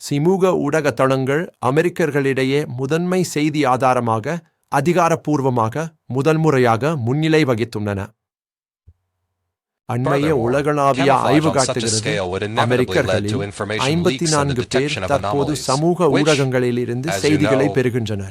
சமூக ஊடக தளங்கள் அமெரிக்கர்களிடையே முதன்மை செய்தி ஆதாரமாக அதிகாரப்பூர்வமாக முதல் முறையாக முன்னிலை வகித்துள்ளன. அண்மைய உலகளாவிய ஆய்வு காட்டுகிறது. அமெரிக்கர்களில் ஐம்பத்தி நான்கு பேர் தற்போது சமூக ஊடகங்களில் இருந்து செய்திகளை பெறுகின்றனர்.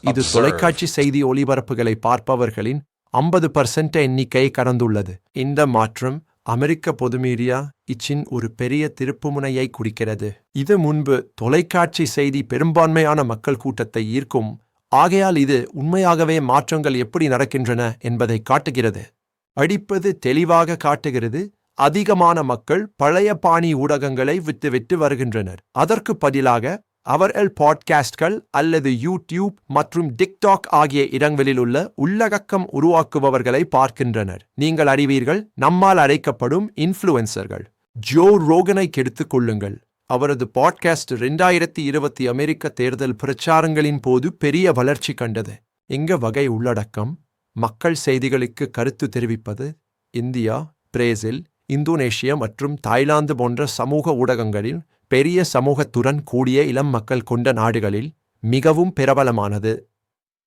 இது. தொலைக்காட்சி செய்தி ஒளிபரப்புகளை பார்ப்பவர்களின் ஐம்பது பர்சன்ட் எண்ணிக்கையை கடந்துள்ளது. இந்த மாற்றம் அமெரிக்க பொது மீடியா இச்சின் ஒரு பெரிய திருப்புமுனையை குறிக்கிறது. இது முன்பு தொலைக்காட்சி செய்தி பெரும்பான்மையான மக்கள் கூட்டத்தை ஈர்க்கும். ஆகையால் இது உண்மையாகவே மாற்றங்கள் எப்படி நடக்கின்றன என்பதை காட்டுகிறது. அடிப்பது தெளிவாக காட்டுகிறது. அதிகமான மக்கள் பழைய பாணி ஊடகங்களை விட்டுவிட்டு வருகின்றனர். அதற்கு பதிலாக அவர்கள் பாட்காஸ்ட்கள் அல்லது யூடியூப் மற்றும் டிக்டாக் ஆகிய இடங்களில் உள்ள உள்ளடக்கம் உருவாக்குபவர்களை பார்க்கின்றனர். நீங்கள் அறிவீர்கள் நம்மால் அழைக்கப்படும் இன்ஃப்ளூயன்சர்கள். ஜோ ரோகனை கெடுத்துக் கொள்ளுங்கள். அவரது பாட்காஸ்ட் ரெண்டாயிரத்தி இருபத்தி அமெரிக்க தேர்தல் பிரச்சாரங்களின் போது பெரிய வளர்ச்சி கண்டது. எங்க வகை உள்ளடக்கம்? மக்கள் செய்திகளுக்கு கருத்து தெரிவிப்பது? இந்தியா பிரேசில் இந்தோனேஷியா மற்றும் தாய்லாந்து போன்ற சமூக ஊடகங்களில் பெரிய சமூகத்துடன் கூடிய இளம் மக்கள் கொண்ட நாடுகளில் மிகவும் பிரபலமானது.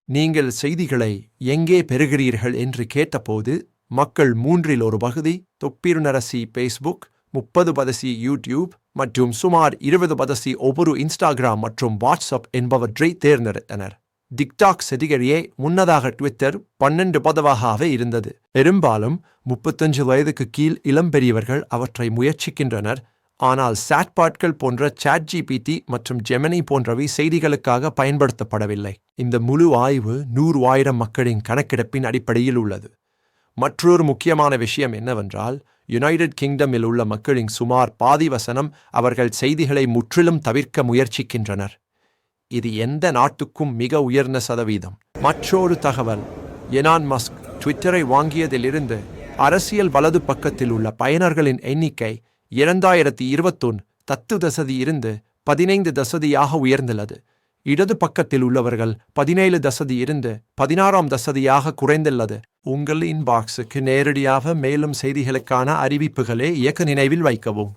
நீங்கள் செய்திகளை எங்கே பெறுகிறீர்கள் என்று கேட்டபோது மக்கள் மூன்றில் ஒரு பகுதி தொப்பிருநரசி ஃபேஸ்புக் முப்பது பதசி யூடியூப் மற்றும் சுமார் இருபது பதசி ஒவ்வொரு இன்ஸ்டாகிராம் மற்றும் வாட்ஸ்அப் என்பவற்றை தேர்ந்தெடுத்தனர். டிக்டாக் செதிகரியே முன்னதாக ட்விட்டர் பன்னெண்டு பதவாகவே இருந்தது. பெரும்பாலும் முப்பத்தஞ்சு வயதுக்கு கீழ் இளம்பெரியவர்கள் அவற்றை முயற்சிக்கின்றனர். ஆனால் சாட்பாட்கள் போன்ற சாட் ஜிபிடி மற்றும் ஜெமினி போன்றவை செய்திகளுக்காக பயன்படுத்தப்படவில்லை. இந்த முழு ஆய்வு நூறு ஆயிரம் மக்களின் கணக்கெடுப்பின் அடிப்படையில் உள்ளது. மற்றொரு முக்கியமான விஷயம் என்னவென்றால் யுனைடெட் கிங்டமில் உள்ள மக்களின் சுமார் பாதி வசனம் அவர்கள் செய்திகளை முற்றிலும் தவிர்க்க முயற்சிக்கின்றனர். இது எந்த நாட்டுக்கும் மிக உயர்ந்த சதவீதம். மற்றொரு தகவல் எனான் மஸ்க் ட்விட்டரை வாங்கியதிலிருந்து அரசியல் வலது பக்கத்தில் உள்ள பயனர்களின் எண்ணிக்கை இரண்டாயிரத்தி இருபத்தொன் தத்து தசதி இருந்து பதினைந்து தசதியாக உயர்ந்துள்ளது. இடது பக்கத்தில் உள்ளவர்கள் பதினேழு தசதி இருந்து பதினாறாம் தசதியாக குறைந்துள்ளது. உங்கள் இன்பாக்ஸுக்கு நேரடியாக மேலும் செய்திகளுக்கான அறிவிப்புகளை இயக்க நினைவில் வைக்கவும்.